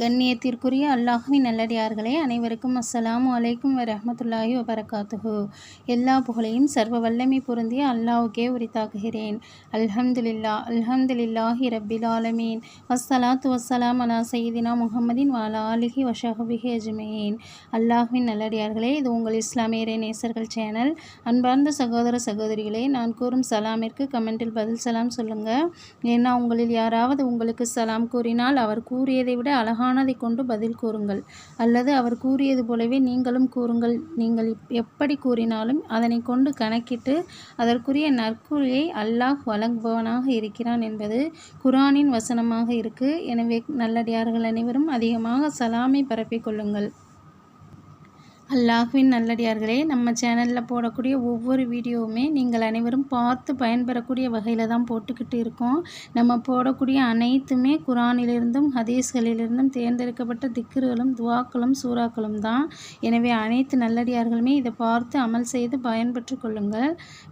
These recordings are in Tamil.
கண்ணியத்திற்குரிய அல்லாஹுவின் நல்லடியார்களே அனைவருக்கும் அஸ்ஸலாமு அலைக்கும் வரமத்துல்லாஹி வபரகாத்துஹு. எல்லா புகழையும் சர்வ வல்லமை பொருந்திய அல்லாஹுக்கே உரித்தாக்குகிறேன். அல்ஹம்துலில்லா அல்ஹம்துலில்லாஹி ரப்பில் ஆலமீன். வஸ்ஸலாத்து வஸ்ஸலாம் அலா சையதினா முகமதின் வாலா அலிஹி வஷஹபிஹி அஜ்மீன். அல்லாஹுவின் நல்லடியார்களே இது உங்கள் இஸ்லாமியரே நேசர்கள் சேனல். அன்பார்ந்த சகோதர சகோதரிகளே நான் கூறும் சலாமிற்கு கமெண்டில் பதில் சலாம் சொல்லுங்கள் ஏன்னா உங்களில் யாராவது உங்களுக்கு சலாம் கூறினால் அவர் கூறியதை விட அழகானதை கொண்டு பதில் கூறுங்கள். அல்லது அவர் கூறியது போலவே நீங்களும் கூறுங்கள். நீங்கள் எப்படி கூறினாலும் அதனை கொண்டு கணக்கிட்டு அதற்குரிய நற்கூலியை அல்லாஹ் வழங்குபவனாக இருக்கிறான் என்பது குரானின் வசனமாக இருக்கு. எனவே நல்லடியார்கள் அனைவரும் அதிகமாக சலாமை பரப்பிக் கொள்ளுங்கள். அல்லாஹ்வின் நல்லடியார்களே நம்ம சேனலில் போடக்கூடிய ஒவ்வொரு வீடியோவுமே நீங்கள் அனைவரும் பார்த்து பயன்பெறக்கூடிய வகையில் தான் போட்டுக்கிட்டு இருக்கோம். நம்ம போடக்கூடிய அனைத்துமே குரானிலிருந்தும் ஹதீஸ்களிலிருந்தும் தேர்ந்தெடுக்கப்பட்ட திக்ருகளும் துவாக்களும் சூறாக்களும் தான். எனவே அனைத்து நல்லடியார்களுமே இதை பார்த்து அமல் செய்து பயன்பெற்று கொள்ளுங்கள்.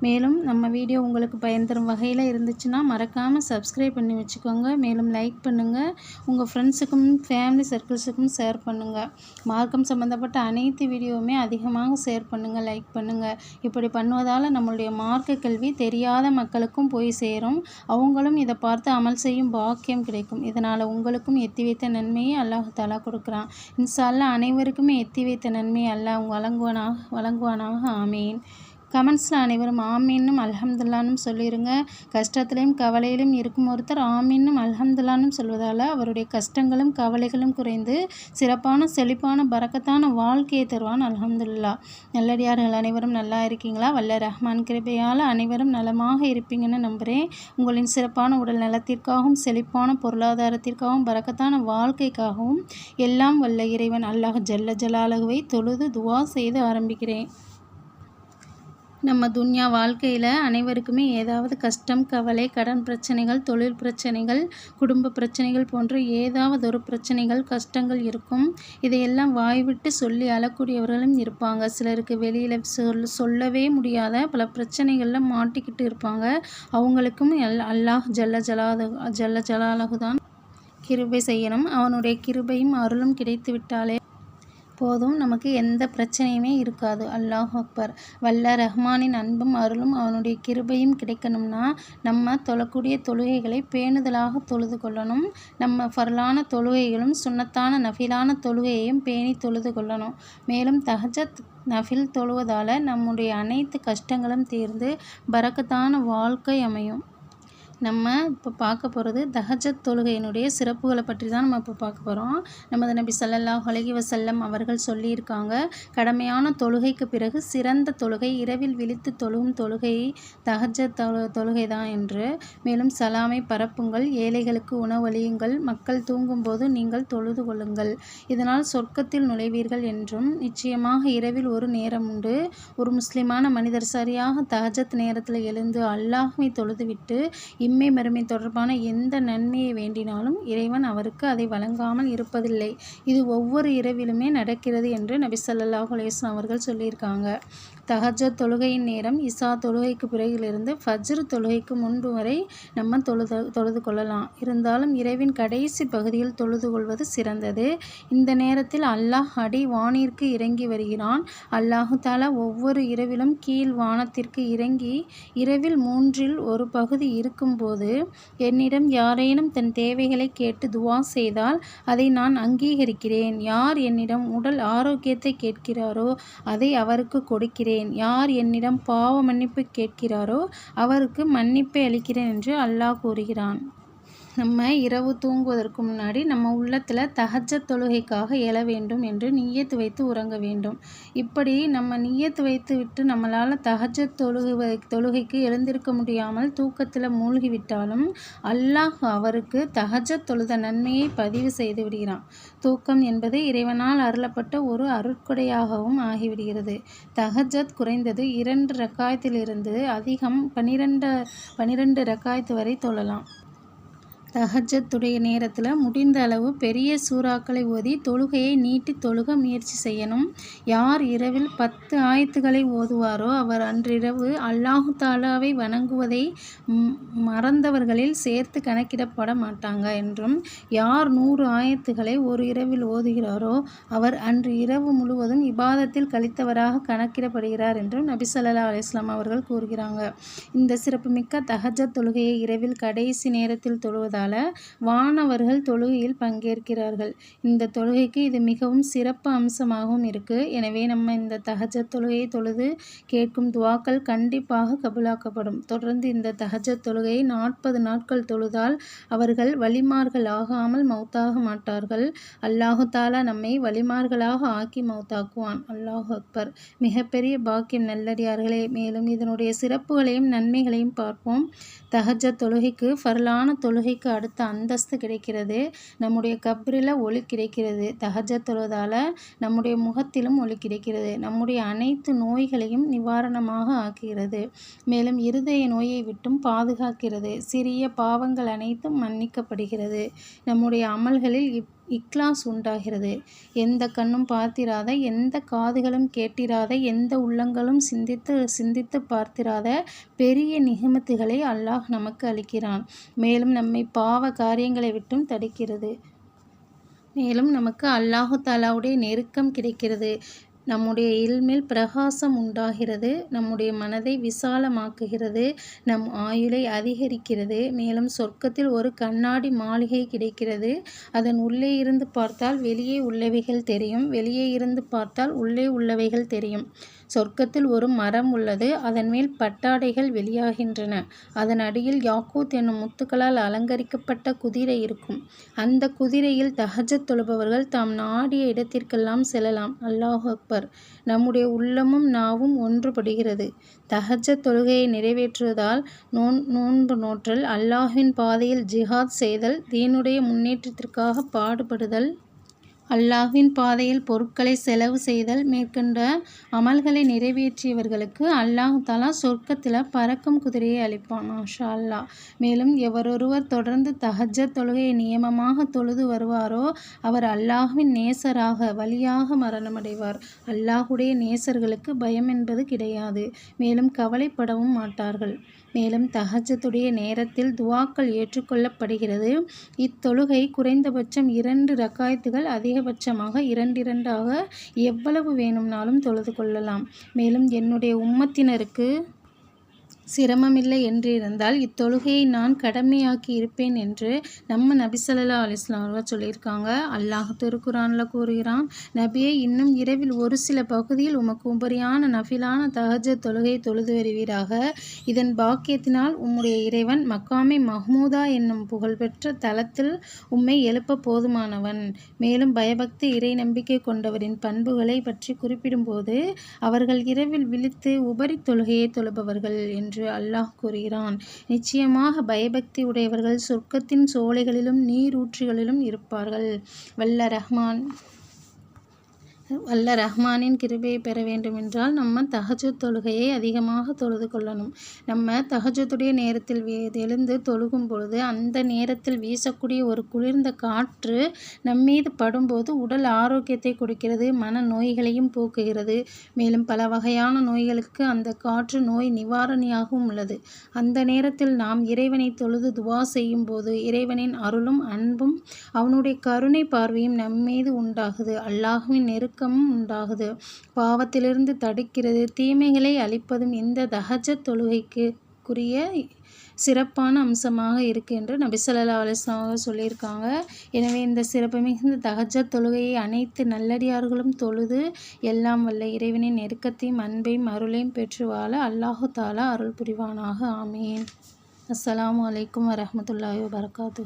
மேலும் நம்ம வீடியோ உங்களுக்கு பயன் தரும் வகையில் இருந்துச்சுன்னா மறக்காமல் சப்ஸ்கிரைப் பண்ணி வச்சுக்கோங்க. மேலும் லைக் பண்ணுங்கள் உங்கள் ஃப்ரெண்ட்ஸுக்கும் ஃபேமிலி சர்க்கிள்ஸுக்கும் ஷேர் பண்ணுங்கள் மார்க்கம் சம்மந்தப்பட்ட அனைத்து வீடியோ வீடியோவுமே அதிகமாக ஷேர் பண்ணுங்கள் லைக் பண்ணுங்கள் இப்படி பண்ணுவதால் நம்மளுடைய மார்க்க கல்வி தெரியாத மக்களுக்கும் போய் சேரும். அவங்களும் இதை பார்த்து அமல் செய்யும் பாக்கியம் கிடைக்கும். இதனால் உங்களுக்கும் எத்தி வைத்த நன்மையை அல்லாஹ் தாலா கொடுக்குறான். இன்ஷா அனைவருக்குமே எத்தி வைத்த நன்மையை அல்லாஹ் வழங்குவானாக வழங்குவானாக. ஆமேன். கமெண்ட்ஸில் அனைவரும் ஆமீன்னும் அல்ஹம்துல்லானும் சொல்லிடுங்க கஷ்டத்திலையும் கவலையிலும் இருக்கும் ஒருத்தர் ஆமீன்னும் அல்ஹம்துல்லானும் சொல்வதால் அவருடைய கஷ்டங்களும் கவலைகளும் குறைந்து சிறப்பான செழிப்பான பறக்கத்தான வாழ்க்கையை தருவான் அல்ஹம்துல்லா. நல்லடியார்கள் அனைவரும் நல்லா இருக்கீங்களா? வல்ல ரஹ்மான் கிருபையால் அனைவரும் நலமாக இருப்பீங்கன்னு நம்புகிறேன் உங்களின் சிறப்பான உடல் நலத்திற்காகவும் செழிப்பான பொருளாதாரத்திற்காகவும் பறக்கத்தான வாழ்க்கைக்காகவும் எல்லாம் வல்ல இறைவன் அல்லாஹ் ஜல்ல ஜலாலகுவை தொழுது துவா செய்து ஆரம்பிக்கிறேன். நம்ம துன்யா வாழ்க்கையில் அனைவருக்குமே ஏதாவது கஷ்டம் கவலை கடன் பிரச்சனைகள் தொழில் பிரச்சனைகள் குடும்ப பிரச்சனைகள் போன்ற ஏதாவது ஒரு பிரச்சனைகள் கஷ்டங்கள் இருக்கும். இதையெல்லாம் வாய்விட்டு சொல்லி அழக்கூடியவர்களும் இருப்பாங்க. சிலருக்கு வெளியில் சொல் சொல்லவே முடியாத பல பிரச்சனைகளில் மாட்டிக்கிட்டு இருப்பாங்க. அவங்களுக்கும் எல் அல்லாஹ் ஜல்ல ஜலாத ஜல்ல ஜலாலகு தான் கிருபை செய்யணும். அவனுடைய கிருபையும் அருளும் கிடைத்து விட்டாலே போதும் நமக்கு எந்த பிரச்சனையுமே இருக்காது. அல்லாஹ் அக்பர். வல்ல ரஹ்மானின் அன்பும் அருளும் அவனுடைய கிருபையும் கிடைக்கணும்னா நம்ம தொழக்கூடிய தொழுகைகளை பேணுதலாக தொழுது கொள்ளணும். நம்ம ஃபர்லான தொழுகைகளும் சுன்னத்தான நஃபிலான தொழுகையையும் பேணி தொழுது கொள்ளணும். மேலும் தஹஜத் நஃபில் தொழுவதால் நம்முடைய அனைத்து கஷ்டங்களும் தீர்ந்து பறக்கத்தான வாழ்க்கை அமையும். நம்ம இப்போ பார்க்க போகிறது தஹஜத் தொழுகையினுடைய சிறப்புகளை பற்றி தான் நம்ம இப்போ பார்க்க போகிறோம் நமது நபி சல்லல்லா அலைஹி வசல்லம் அவர்கள் சொல்லியிருக்காங்க கடமையான தொழுகைக்கு பிறகு சிறந்த தொழுகை இரவில் விழித்து தொழுகும் தொழுகை தஹஜத் தொழு தொழுகை தான் என்று. மேலும் சலாமை பரப்புங்கள் ஏழைகளுக்கு உணவளியுங்கள் மக்கள் தூங்கும்போது நீங்கள் தொழுது கொள்ளுங்கள். இதனால் சொர்க்கத்தில் நுழைவீர்கள் என்றும் நிச்சயமாக இரவில் ஒரு நேரம் உண்டு. ஒரு முஸ்லிமான மனிதர் சரியாக தஹஜத் நேரத்தில் எழுந்து அல்லாஹ்வை தொழுதுவிட்டு இம்மை மறுமை தொடர்பான எந்த நன்மையை வேண்டினாலும் இறைவன் அவருக்கு அதை வழங்காமல் இருப்பதில்லை. இது ஒவ்வொரு இரவிலுமே நடக்கிறது என்று நபி சல்லாஹ் அலேஸ்லாம் அவர்கள் சொல்லியிருக்காங்க. தஹஜத் தொழுகையின் நேரம் இசா தொழுகைக்கு பிறகிலிருந்து ஃபஜ்ரு தொழுகைக்கு முன்பு வரை நம்ம தொழுது தொழுது கொள்ளலாம். இருந்தாலும் இரவின் கடைசி பகுதியில் தொழுது கொள்வது சிறந்தது. இந்த நேரத்தில் அல்லாஹ் அடி வானிற்கு இறங்கி வருகிறான். அல்லாஹு தாலா ஒவ்வொரு இரவிலும் கீழ் வானத்திற்கு இறங்கி இரவில் மூன்றில் ஒரு பகுதி இருக்கும்போது என்னிடம் யாரேனும் தன் தேவைகளை கேட்டு துவா செய்தால் அதை நான் அங்கீகரிக்கிறேன். யார் என்னிடம் உடல் ஆரோக்கியத்தை கேட்கிறாரோ அதை அவருக்கு கொடுக்கிறேன். யார் என்னிடம் பாவ மன்னிப்பு கேட்கிறாரோ அவருக்கு மன்னிப்பை அளிக்கிறேன் என்று அல்லாஹ் கூறுகிறான். நம்ம இரவு தூங்குவதற்கு முன்னாடி நம்ம உள்ளத்தில் தஹஜத் தொழுகைக்காக எழ வேண்டும் என்று நீயத்து வைத்து உறங்க வேண்டும். இப்படி நம்ம நீயத்து வைத்து விட்டு நம்மளால் தஹஜத் தொழுகை தொழுகைக்கு எழுந்திருக்க முடியாமல் தூக்கத்தில் மூழ்கிவிட்டாலும் அல்லாஹ் அவருக்கு தஹஜத் தொழுத நன்மையை பதிவு செய்து விடுகிறான். தூக்கம் என்பது இறைவனால் அருளப்பட்ட ஒரு அருட்கொடையாகவும் ஆகிவிடுகிறது. தஹஜத் குறைந்தது இரண்டு ரக்காயத்திலிருந்து அதிகம் பனிரெண்டு பனிரெண்டு ரக்காயத்து வரை தொழலாம். தஹஜத்துடைய நேரத்தில் முடிந்த அளவு பெரிய சூறாக்களை ஓதி தொழுகையை நீட்டி தொழுக முயற்சி செய்யணும். யார் இரவில் பத்து ஆயத்துக்களை ஓதுவாரோ அவர் அன்றிரவு அல்லாஹு தாலாவை வணங்குவதை மறந்தவர்களில் சேர்த்து கணக்கிடப்பட மாட்டாங்க என்றும் யார் நூறு ஆயத்துக்களை ஒரு இரவில் ஓதுகிறாரோ அவர் அன்று இரவு முழுவதும் இபாதத்தில் கழித்தவராக கணக்கிடப்படுகிறார் என்றும் நபிசல்லா அலிஸ்லாம் அவர்கள் கூறுகிறாங்க. இந்த சிறப்புமிக்க தஹஜத் தொழுகையை இரவில் கடைசி நேரத்தில் தொழுவதால் இருப்பதால் வானவர்கள் தொழுகையில் பங்கேற்கிறார்கள். இந்த தொழுகைக்கு இது மிகவும் சிறப்பு அம்சமாகவும் இருக்குது எனவே நம்ம இந்த தகஜ தொழுகையை தொழுது கேட்கும் துவாக்கள் கண்டிப்பாக கபுலாக்கப்படும். தொடர்ந்து இந்த தகஜ தொழுகையை நாற்பது நாட்கள் தொழுதால் அவர்கள் வழிமார்கள் ஆகாமல் மௌத்தாக மாட்டார்கள். அல்லாஹு தாலா நம்மை வழிமார்களாக ஆக்கி மௌத்தாக்குவான் அல்லாஹு அக்பர். மிகப்பெரிய பாக்கியம் நல்லடியார்களே. மேலும் இதனுடைய சிறப்புகளையும் நன்மைகளையும் பார்ப்போம். தகஜ தொழுகைக்கு ஃபர்லான தொழுகைக்கு அடுத்த அந்தஸ்து கிடைக்கிறது. நம்முடைய கப்ரில் ஒளி கிடைக்கிறது. தகஜ தொழுவதால் நம்முடைய முகத்திலும் ஒளி கிடைக்கிறது. நம்முடைய அனைத்து நோய்களையும் நிவாரணமாக ஆக்குகிறது. மேலும் இருதய நோயை விட்டும் பாதுகாக்கிறது. சிறிய பாவங்கள் அனைத்தும் மன்னிக்கப்படுகிறது. நம்முடைய அமல்களில் இப் இக்லாஸ் உண்டாகிறது. எந்த கண்ணும் பார்த்திராத எந்த காதுகளும் கேட்டிராத எந்த உள்ளங்களும் சிந்தித்து சிந்தித்து பார்த்திராத பெரிய நிகமத்துகளை அல்லாஹ் நமக்கு அளிக்கிறான். மேலும் நம்மை பாவ காரியங்களை விட்டும் தடுக்கிறது. மேலும் நமக்கு அல்லாஹு தாலாவுடைய நெருக்கம் கிடைக்கிறது. நம்முடைய இல்மில் பிரகாசம் உண்டாகிறது நம்முடைய மனதை விசாலமாக்குகிறது நம் ஆயுளை அதிகரிக்கிறது. மேலும் சொர்க்கத்தில் ஒரு கண்ணாடி மாளிகை கிடைக்கிறது. அதன் உள்ளே இருந்து பார்த்தால் வெளியே உள்ளவைகள் தெரியும் வெளியே இருந்து பார்த்தால் உள்ளே உள்ளவைகள் தெரியும். சொர்க்கத்தில் ஒரு மரம் உள்ளது. அதன் மேல் பட்டாடைகள் வெளியாகின்றன. அதன் அடியில் யாக்கூத் என்னும் முத்துக்களால் அலங்கரிக்கப்பட்ட குதிரை இருக்கும். அந்த குதிரையில் தஹஜத் தொழுபவர்கள் தாம் நாடிய இடத்திற்கெல்லாம் செல்லலாம். அல்லாஹ் அக்பர். நம்முடைய உள்ளமும் நாவும் ஒன்றுபடுகிறது. தஹஜத் தொழுகையை நிறைவேற்றுவதால் நோன் நோன்பு நோற்றல் அல்லாஹின் பாதையில் ஜிஹாத் செய்தல் தீனுடைய முன்னேற்றத்திற்காக பாடுபடுதல் அல்லாஹ்வின் பாதையில் பொருட்களை செலவு செய்தல் மேற்கொண்ட அமல்களை நிறைவேற்றியவர்களுக்கு அல்லாஹ் தாலா சொர்க்கத்தில் பறக்கும் குதிரையை அளிப்பான் மாஷா அல்லா மேலும் எவரொருவர் தொடர்ந்து தஹஜ தொழுகையை நியமமாக தொழுது வருவாரோ அவர் அல்லாஹ்வின் நேசராக வழியாக மரணமடைவார். அல்லாஹுடைய நேசர்களுக்கு பயம் என்பது கிடையாது. மேலும் கவலைப்படவும் மாட்டார்கள். மேலும் தஹஜத்துடைய நேரத்தில் துவாக்கள் ஏற்றுக்கொள்ளப்படுகிறது. இத்தொழுகை குறைந்தபட்சம் இரண்டு ரக்காயத்துகள் அதிகபட்சமாக இரண்டிரண்டாக எவ்வளவு வேணும்னாலும் தொழுது கொள்ளலாம். மேலும் என்னுடைய உம்மத்தினருக்கு சிரமமில்லை என்றிருந்தால் இத்தொழுகையை நான் கடமையாக்கி இருப்பேன் என்று நம்ம நபிசல்லா அலிஸ்லாம் அவர்கள் சொல்லியிருக்காங்க. அல்லாஹ் திருக்குறானில் கூறுகிறான் நபியை இன்னும் இரவில் ஒரு சில பகுதியில் உமக்கு உபரியான நபிலான தகஜ தொழுகை தொழுது வருவீராக. இதன் பாக்கியத்தினால் உம்முடைய இறைவன் மக்காமை மஹ்மூதா என்னும் புகழ்பெற்ற தளத்தில் உம்மை எழுப்ப போதுமானவன். மேலும் பயபக்தி இறை நம்பிக்கை கொண்டவரின் பண்புகளை பற்றி குறிப்பிடும்போது அவர்கள் இரவில் விழித்து உபரி தொழுகையை தொழுபவர்கள் என்று என்று அல்லாஹ் கூறுகிறான். நிச்சயமாக பயபக்தி உடையவர்கள் சொர்க்கத்தின் சோலைகளிலும் நீரூற்றுகளிலும் இருப்பார்கள். வல்ல ரஹ்மான். வல்ல ரஹ்மானின் கிருபையை பெற வேண்டுமென்றால் நம்ம தகஜத் தொழுகையை அதிகமாக தொழுது கொள்ளணும். நம்ம தஹஜத்துடைய நேரத்தில் எழுந்து தொழுகும் பொழுது அந்த நேரத்தில் வீசக்கூடிய ஒரு குளிர்ந்த காற்று நம்மீது படும்போது உடல் ஆரோக்கியத்தை கொடுக்கிறது மன நோய்களையும் போக்குகிறது. மேலும் பல வகையான நோய்களுக்கு அந்த காற்று நோய் நிவாரணியாகவும் உள்ளது. அந்த நேரத்தில் நாம் இறைவனை தொழுது துவா செய்யும் போது இறைவனின் அருளும் அன்பும் அவனுடைய கருணை பார்வையும் நம்மீது உண்டாகுது. அல்லாஹுவின் நெருக்க நெருக்கமும் உண்டாகுது. பாவத்திலிருந்து தடுக்கிறது தீமைகளை அழிப்பதும் இந்த தகஜ தொழுகைக்கு குறிய சிறப்பான அம்சமாக இருக்குது என்று நபிசல்லா அலிஸ்லாமாக சொல்லியிருக்காங்க. எனவே இந்த சிறப்பு மிகுந்த தகஜ தொழுகையை அனைத்து நல்லடியார்களும் தொழுது எல்லாம் வல்ல இறைவனின் நெருக்கத்தையும் அன்பையும் அருளையும் பெற்று வாழ அல்லாஹு தாலா அருள் புரிவானாக. ஆமேன். அஸ்லாம் வலைக்கம் வரமத்துல்லாஹி வரகாத்து